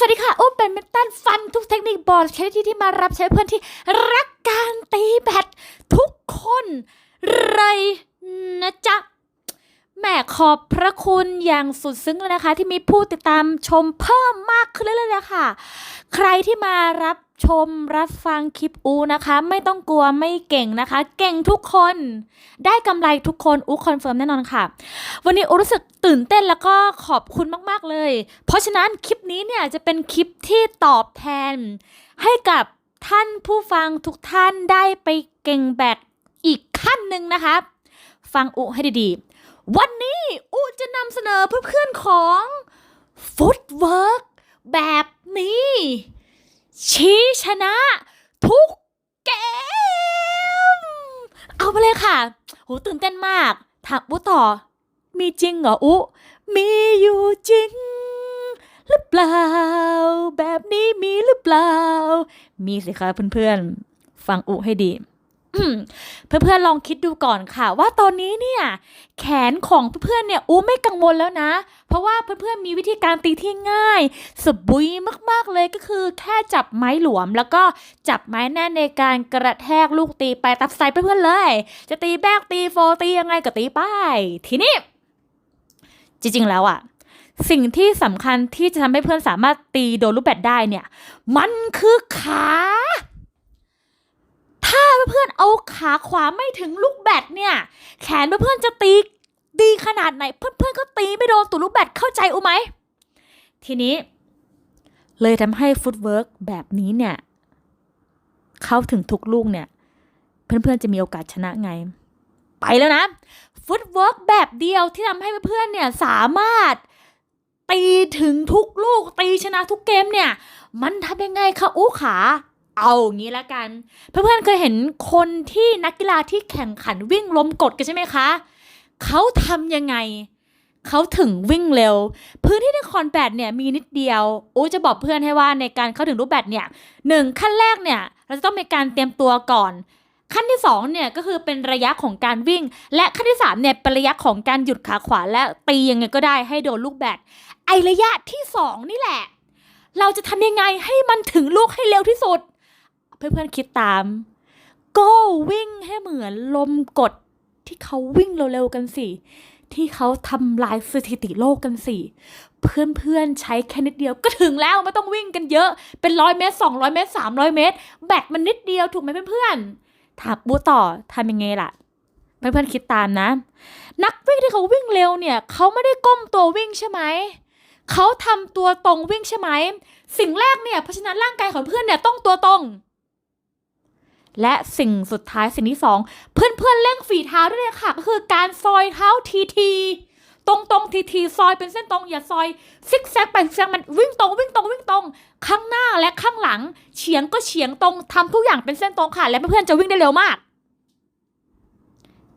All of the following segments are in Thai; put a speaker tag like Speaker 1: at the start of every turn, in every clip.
Speaker 1: สวัสดีค่ะ อุ้มเป็นเมตันฟันทุกเทคนิคบอลใช้ที่ที่มารับใช้เพื่อนที่รักการตีแบตทุกคนเลยนะจ๊ะแหม่ขอบพระคุณอย่างสุดซึ้งเลยนะคะ ที่มีผู้ติดตามชมเพิ่มมากขึ้นเรื่อยๆเลยค่ะ ใครที่มารับ ชมรับฟังคลิปอูนะคะ ไม่ต้องกลัวไม่เก่งนะคะ เก่งทุกคนได้กำไรทุกคนอูคอนเฟิร์มแน่นอนค่ะ วันนี้อูรู้สึกตื่นเต้นแล้วก็ขอบคุณมาก ๆ เลย เพราะฉะนั้นคลิปนี้เนี่ยจะเป็นคลิปที่ตอบแทน ให้กับท่านผู้ฟังทุกท่านได้ไปเก่งแบดอีกขั้นหนึ่งนะคะ ฟังอุให้ดีๆ วันนี้อุจะนำเสนอเพื่อนๆของฟุตเวิร์กแบบนี้ ชี้ชนะ ทุกเกม เอาไปเลยค่ะโหตื่นเต้นมาก ถามอุต่อ มีจริงเหรออุ มีอยู่จริง หรือเปล่า แบบนี้มีหรือเปล่า มีสิคะเพื่อนๆ ฟังอุให้ดี เพื่อนๆลองคิดดูก่อนค่ะ ว่าตอนนี้เนี่ยแขนของเพื่อนๆเนี่ยอู้ไม่กังวลแล้วนะ เพราะว่าเพื่อนๆมีวิธีการตีที่ง่ายสบุยมากๆเลยก็คือ แค่จับไม้หลวม แล้วก็จับไม้แน่นในการกระแทกลูกตีไปตับใส่เพื่อนๆเลย จะตีแบกตีโฟตียังไงก็ตีไปทีนี้จริงๆแล้วอะสิ่งที่สำคัญที่จะทำให้เพื่อนสามารถตีโดนลูกแบดได้เนี่ย มันคือขา ขาขวาไม่ถึงลูกแบดเนี่ย แขนเพื่อนๆจะตีดีขนาดไหน เพื่อนๆก็ตีไม่โดนตัวลูกแบดเข้าใจอุไหม ทีนี้ เลยทำให้ฟุตเวิร์กแบบนี้เนี่ย เข้าถึงทุกลูกเนี่ย เพื่อนๆจะมีโอกาสชนะไง ไปแล้วนะ ฟุตเวิร์กแบบเดียวที่ทำให้เพื่อนๆเนี่ยสามารถตีถึงทุกลูกตีชนะทุกเกมเนี่ย มันทำยังไงคะอู้ขา เอางี้ละกัน เพื่อนๆเคยเห็นคนที่นักกีฬาที่แข่งขันวิ่งล้มกดกันใช่ไหมคะเขาทำยังไงเขาถึงวิ่งเร็ว พื้นที่ในคอนแบดเนี่ยมีนิดเดียวโอ้จะบอกเพื่อนให้ว่าในการเข้าถึงรูปแบดเนี่ยหนึ่งขั้นแรกเนี่ยเราจะต้องมีการเตรียมตัวก่อน ขั้นที่สองเนี่ยก็คือเป็นระยะของการวิ่ง และขั้นที่สามเนี่ยเป็นระยะของการหยุดขาขวาและตียังไงก็ได้ให้โดนลูกแบดไอระยะที่สองนี่แหละ เราจะทำยังไงให้มันถึงลูกให้เร็วที่สุด เพื่อนๆคิดตาม ก็วิ่งให้เหมือนลมกดที่เขาวิ่งเร็วๆกันสิ ที่เขาทำลายสถิติโลกกันสิ เพื่อนๆใช้แค่นิดเดียวก็ถึงแล้วไม่ต้องวิ่งกันเยอะ เป็นร้อยเมตรสองร้อยเมตรสามร้อยเมตร แบตมันนิดเดียวถูกไหมเพื่อนๆถามบูต่อทำยังไงล่ะเพื่อนๆคิดตามนะ นักวิ่งที่เขาวิ่งเร็วเนี่ยเขาไม่ได้ก้มตัววิ่งใช่ไหมเขาทำตัวตรงวิ่งใช่ไหม สิ่งแรกเนี่ยเพราะฉะนั้นร่างกายของเพื่อนเนี่ยต้องตัวตรง และสิ่งสุดท้ายสิ่งที่สองเพื่อนเพื่อนๆเร่งฝีเท้าด้วยเลยค่ะ ก็คือการซอยเท้าทีทีตรงตรงทีทีซอยเป็นเส้นตรงอย่าซอยซิกแซกไปซิกแซกมันวิ่งตรงวิ่งตรงวิ่งตรง ข้างหน้าและข้างหลัง เฉียงก็เฉียงตรงทำทุกอย่างเป็นเส้นตรงค่ะ และเพื่อนๆจะวิ่งได้เร็วมาก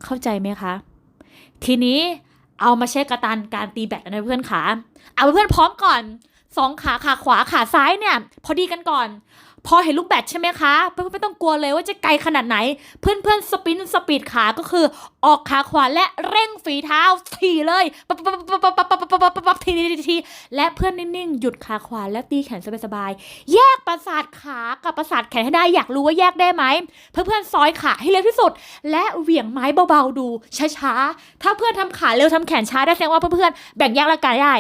Speaker 1: เข้าใจไหมคะ ทีนี้เอามาเช็คกระตันการตีแบตนะเพื่อนขาเอาเพื่อนพร้อมก่อนสองขาขาขวาขาซ้ายเนี่ย พอดีกันก่อน พอเห็นลูกแบตใช่ไหมคะเพื่อนๆไม่ต้องกลัวเลยว่าจะไกลขนาดไหน เพื่อนๆสปินสปีดขาก็คือ ออกขาขวาและเร่งฝีเท้าทีเลยปั๊บปั๊บปั๊บปั๊บปั๊บปั๊บปั๊บปั๊บทีทีทีและเพื่อนนิ่งๆ หยุดขาขวาและตีแขนสบายๆแยกประสาทขากับประสาทแขนให้ได้อยากรู้ว่าแยกได้ไหมเพื่อนๆซอยขาให้เร็วที่สุด และเหวี่ยงไม้เบาๆดูช้าๆถ้าเพื่อนทำขาเร็วทำแขนช้าได้แสดงว่าเพื่อนๆแบ่งแยกร่างกายได้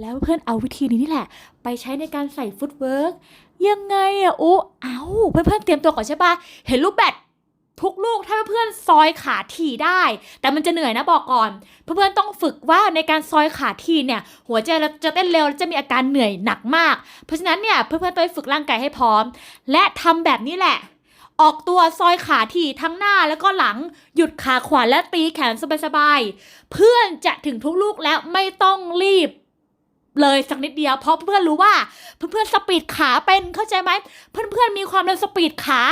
Speaker 1: แล้วเพื่อนเอาวิธีนี้นี่แหละ ไปใช้ในการใส่ฟุตเวิร์ก ยังไงอะอุเอาเพื่อนๆเตรียมตัวก่อนใช่ปะเห็นลูกแบดทุกลูกถ้าเพื่อนๆซอยขาถี่ได้ แต่มันจะเหนื่อยนะบอกก่อน เพื่อนๆต้องฝึกว่าในการซอยขาทีเนี่ย หัวใจเราจะเต้นเร็วและจะมีอาการเหนื่อยหนักมาก เพราะฉะนั้นเนี่ยเพื่อนๆต้องฝึกร่างกายให้พร้อม และทำแบบนี้แหละ ออกตัวซอยขาถี่ทั้งหน้าแล้วก็หลังหยุดขาขวาและตีแขนสบายๆเพื่อนจะถึงทุกลูกแล้วไม่ต้องรีบ เลยสักนิดเดียวเพราะเพื่อนรู้ว่าเพื่อนๆสปีดขาเป็นเข้าใจไหมเพื่อนๆมีความเร็วสปีดขา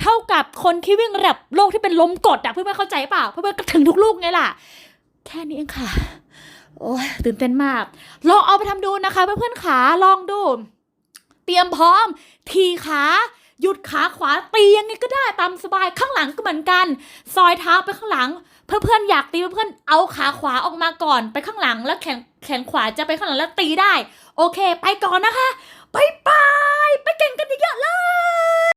Speaker 1: เท่ากับคนที่วิ่งระดับโลกที่เป็นลมกดอะเพื่อนๆเข้าใจเปล่าเพื่อนๆก็ถึงทุกลูกไงล่ะ แค่นี้เองค่ะ โอ้ยตื่นเต้นมาก ลองเอาไปทำดูนะคะเพื่อนๆขาลองดู เตรียมพร้อม ทีขา หยุดขาขวาตียังไงก็ได้ตามสบายข้างหลังก็เหมือนกัน ซอยเท้าไปข้างหลัง เพื่อนๆอยากตีเพื่อนเอาขาขวาออกมาก่อนไปข้างหลังแล้วแขนแขนขวาจะไปข้างหลังแล้วตีได้ โอเค ไปก่อนนะคะไปไปไปเก่งกันเยอะเลย